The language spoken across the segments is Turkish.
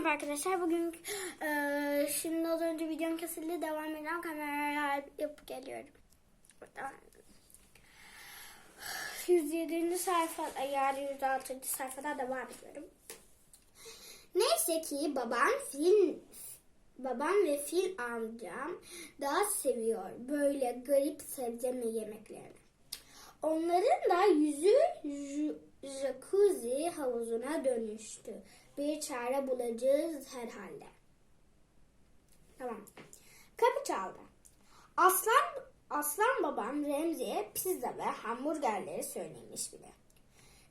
Merhaba arkadaşlar. Bugün e, şimdi az önce videom kesildi. Devam ediyorum. Kamerayla yapıp geliyorum. Buradan. 107. sayfa yani 106. sayfada devam ediyorum. Neyse ki babam fil babam ve fil amcam daha seviyor böyle garip sebze mi yemeklerini. Onların da yüzü jacuzzi havuzuna dönüştü. Bir çare bulacağız herhalde. Tamam. Kapı çaldı. Aslan Aslan babam Remzi'ye pizza ve hamburgerleri söylemiş bile.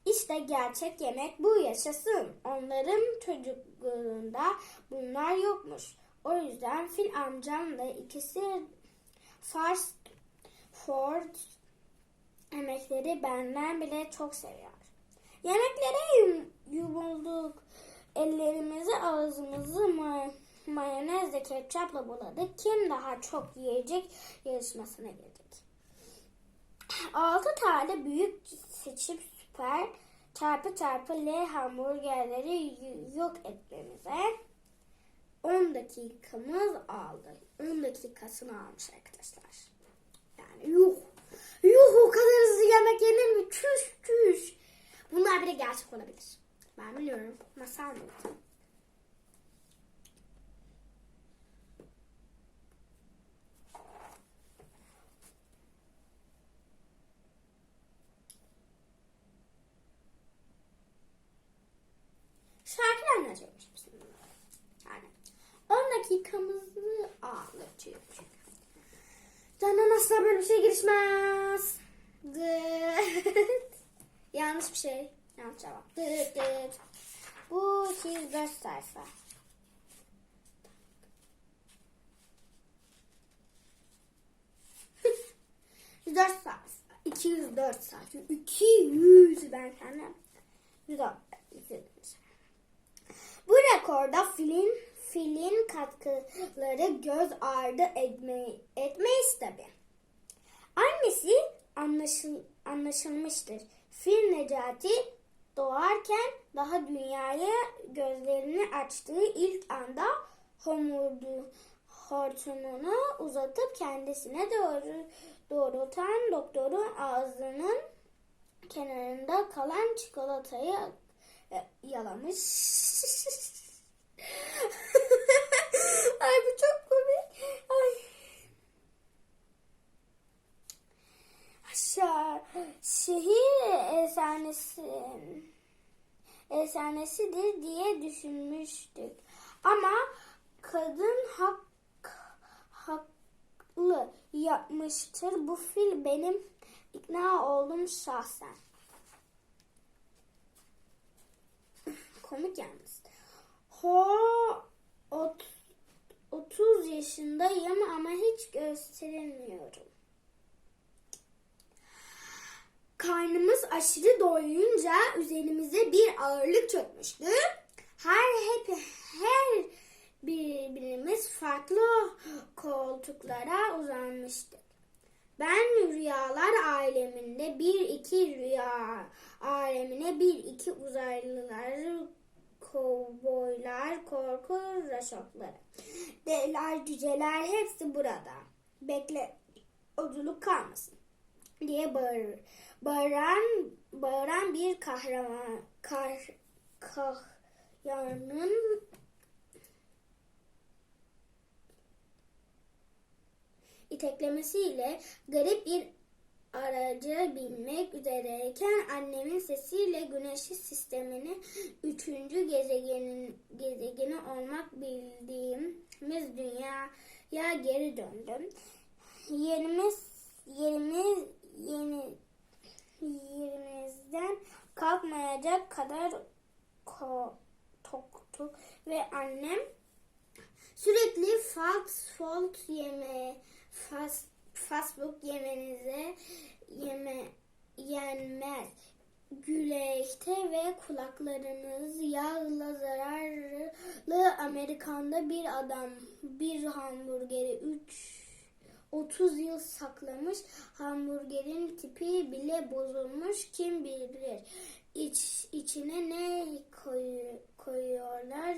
İşte gerçek yemek bu yaşasın. Onların çocukluğunda bunlar yokmuş. O yüzden fil amcamla ikisi fast food Yemekleri benden bile çok seviyor. Yemeklere yum, yumulduk. Ellerimizi ağzımızı ma- mayonezle ketçapla buladık. Kim daha çok yiyecek yarışmasına girdik. Altı tane büyük seçip süper çarpı çarpı L hamburgerleri yok etmemize 10 dakikamız aldı. 10 dakikasını almış arkadaşlar. Yani yuh. Yuh o kadar hızlı yemek yenir mi? Çüş çüş. Bunlar bile gerçek olabilir. Ben biliyorum. Masal mı? Şarkı anlatıyormuş bizim Yani 10 dakikamızı ağlatıyor çünkü. Candan asla böyle bir şey girişmez. Yanlış bir şey. Yanlış cevap. Dıt dıt. Bu 204 sayfa. Dört sayfa. 204 sayfa. 200 ben kendim. 104. 200. Bu rekorda filin filin katkıları göz ardı etme, etmeyiz tabi. Annesi anlaşıl, anlaşılmıştır. Fil Necati doğarken daha dünyaya gözlerini açtığı ilk anda homurdu hortumunu uzatıp kendisine doğru doğrultan doktorun ağzının kenarında kalan çikolatayı e, yalamış. Ay bu çok komik. Ay. Aşağı şehir efsanesi efsanesidir diye düşünmüştük. Ama kadın hak haklı yapmıştır. Bu fil benim ikna oldum şahsen. Komik yalnız. Ho ot, 30 yaşındayım ama hiç gösteremiyorum. Karnımız aşırı doyunca üzerimize bir ağırlık çökmüştü. Her hep her birbirimiz farklı koltuklara uzanmıştık. Ben rüyalar aleminde bir iki rüya alemine bir iki uzaylılar kovboylar, korku raşotları. Devler, cüceler hepsi burada. Bekle, yolculuk kalmasın diye bağırır. Bağıran, bağıran bir kahraman, kah, kahyanın iteklemesiyle garip bir araca binmek üzereyken annemin sesiyle güneşi sisteminin üçüncü gezegenin gezegeni olmak bildiğimiz dünyaya geri döndüm. Yerimiz yerimiz yeni yerimizden kalkmayacak kadar ko, ve annem sürekli fast food yeme fast fast food yemenize yeme yenmez. Güleşte ve kulaklarınız yağla zararlı Amerikan'da bir adam bir hamburgeri 3 30 yıl saklamış. Hamburgerin tipi bile bozulmuş. Kim bilir. İç, içine ne koy, koyuyorlar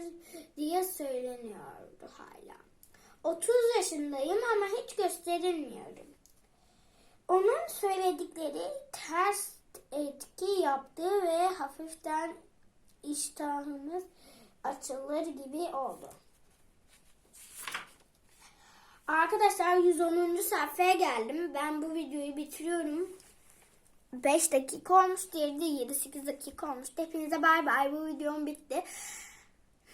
diye gösterilmiyordu hala. 30 yaşındayım ama hiç gösterilmiyorum. Onun söyledikleri ters etki yaptı ve hafiften iştahımız açılır gibi oldu. Arkadaşlar 110. sayfaya geldim. Ben bu videoyu bitiriyorum. 5 dakika olmuş. Diğeri de 7-8 dakika olmuş. Hepinize bay bay. Bu videom bitti.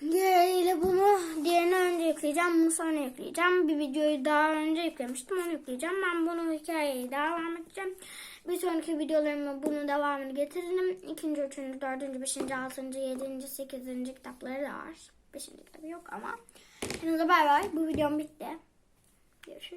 Diğeriyle bunu diğerini önce yükleyeceğim. Bunu sonra yükleyeceğim. Bir videoyu daha önce yüklemiştim. Onu yükleyeceğim. Ben bunu hikayeyi devam edeceğim. Bir sonraki videolarıma bunun devamını getiririm. İkinci, üçüncü, dördüncü, beşinci, altıncı, yedinci, sekizinci kitapları da var. Beşinci kitabı yok ama. Hepinize bay bay. Bu videom bitti. 也是